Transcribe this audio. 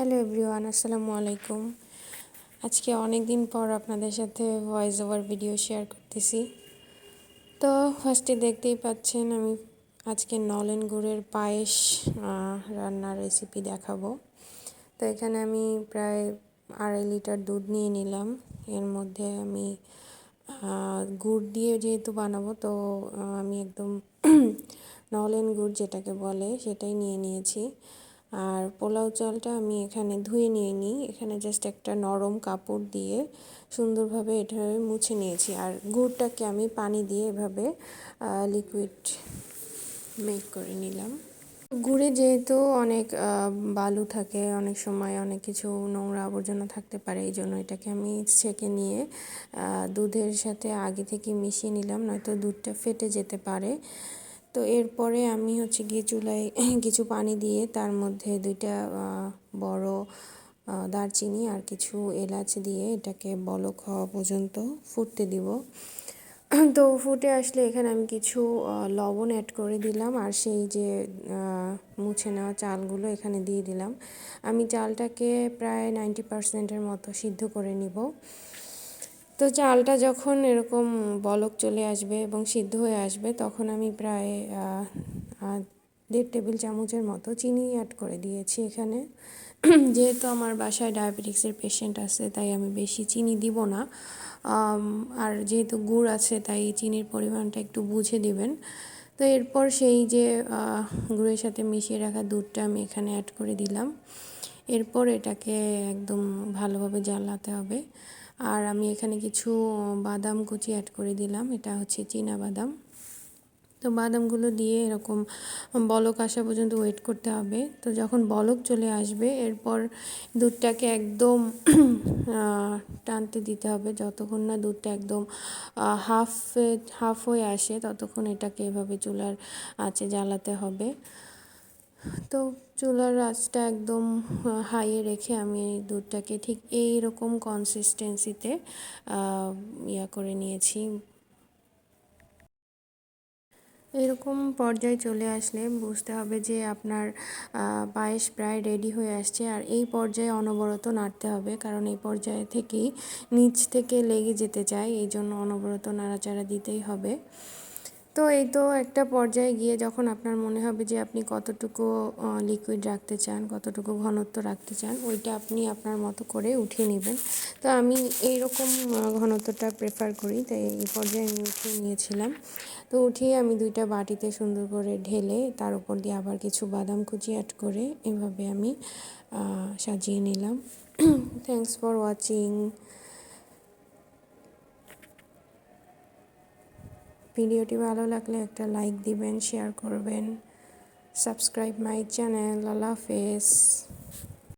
Hello everyone, আসসালামু আলাইকুম। আজকে অনেক দিন পর আপনাদের সাথে ভয়েস ওভার ভিডিও শেয়ার করতেছি। তো ফার্স্টে দেখতেই পাচ্ছেন আমি আজকে নলেন গুড়ের পায়েস রান্নার রেসিপি দেখাবো। তো এখানে আমি প্রায় আড়াই লিটার দুধ নিয়ে নিলাম। এর মধ্যে আমি গুড় দিয়ে যেহেতু বানাবো, তো আমি একদম নলেন গুড় যেটাকে বলে সেটাই নিয়ে নিয়েছি। আর পোলাও চালটা আমি এখানে ধুয়ে নিয়ে নিই। এখানে জাস্ট একটা নরম কাপড় দিয়ে সুন্দরভাবে এটা মুছে নিয়েছি। আর গুড়টাকে আমি পানি দিয়ে এভাবে লিকুইড মেক করে নিলাম। গুড়ে যেহেতু অনেক বালু থাকে, অনেক সময় অনেক কিছু নোংরা আবর্জনা থাকতে পারে, এই জন্য এটাকে আমি ছেঁকে নিয়ে দুধের সাথে আগে থেকে মিশিয়ে নিলাম, নয়তো দুধটা ফেটে যেতে পারে। তো এরপরে আমি হচ্ছে গিয়ে চুলায় কিছু পানি দিয়ে তার মধ্যে দুইটা বড় দারচিনি আর কিছু এলাচ দিয়ে এটাকে বলক হওয়া পর্যন্ত ফুটতে দিব। তো ফুটে আসলে এখানে আমি কিছু লবণ অ্যাড করে দিলাম আর সেই যে মুছে নেওয়া চালগুলো এখানে দিয়ে দিলাম। আমি চালটাকে প্রায় নাইনটি পারসেন্টের মতো সিদ্ধ করে নিব। তো চালটা যখন এরকম বলক চলে আসবে এবং সিদ্ধ হয়ে আসবে, তখন আমি প্রায় দেড় টেবিল চামচের মতো চিনি অ্যাড করে দিয়েছি এখানে। যেহেতু আমার বাসায় ডায়াবেটিক্সের পেশেন্ট আছে, তাই আমি বেশি চিনি দিব না। আর যেহেতু গুড় আছে, তাই চিনির পরিমাণটা একটু বুঝে দিবেন। তো এরপর সেই যে গুড়ের সাথে মিশিয়ে রাখা দুধটা আমি এখানে অ্যাড করে দিলাম। এরপর এটাকে একদম ভালোভাবে জ্বালাতে হবে। আর আমি এখানে কিছু বাদাম কুচি অ্যাড করে দিলাম। এটা হচ্ছে চীনা বাদাম। তো বাদামগুলো দিয়ে এরকম বলক আসা পর্যন্ত ওয়েট করতে হবে। তো যখন বলক চলে আসবে, এরপর দুধটাকে একদম টানতে দিতে হবে। যতক্ষণ না দুধটা একদম হাফ হাফ হয়ে আসে, ততক্ষণ এটাকে এভাবে চুলার আঁচে জ্বালাতে হবে। তো চুলার আঁচটা একদম হাইয়ে রেখে আমি দুধটাকে ঠিক এই রকম কনসিস্টেন্সিতে ইয়া করে নিয়েছি। এরকম পর্যায়ে চলে আসলে বুঝতে হবে যে আপনার পায়েস প্রায় রেডি হয়ে আসছে আর এই পর্যায়ে অনবরত নাড়তে হবে কারণ এই পর্যায়ে থেকেই নিচ থেকে লেগে যেতে চায়। এই জন্য অনবরত নাড়াচাড়া দিতেই হবে। তো এই তো একটা পর্যায়ে গিয়ে যখন আপনার মনে হবে যে আপনি কতটুকু লিকুইড রাখতে চান, কতটুকু ঘনত্ব রাখতে চান, ওইটা আপনি আপনার মতো করে উঠিয়ে নেবেন। তো আমি এই রকম ঘনত্বটা প্রেফার করি, তাই এই পর্যায়ে আমি উঠিয়ে নিয়েছিলাম। তো উঠিয়ে আমি দুইটা বাটিতে সুন্দর করে ঢেলে তার উপর দিয়ে আবার কিছু বাদাম কুচি অ্যাড করে এভাবে আমি সাজিয়ে নিলাম। থ্যাংকস ফর ওয়াচিং ভিডিওটি ভালো লাগলে একটা লাইক দিবেন শেয়ার করবেন। সাবস্ক্রাইব মাই চ্যানেল আল্লাহ হাফেজ।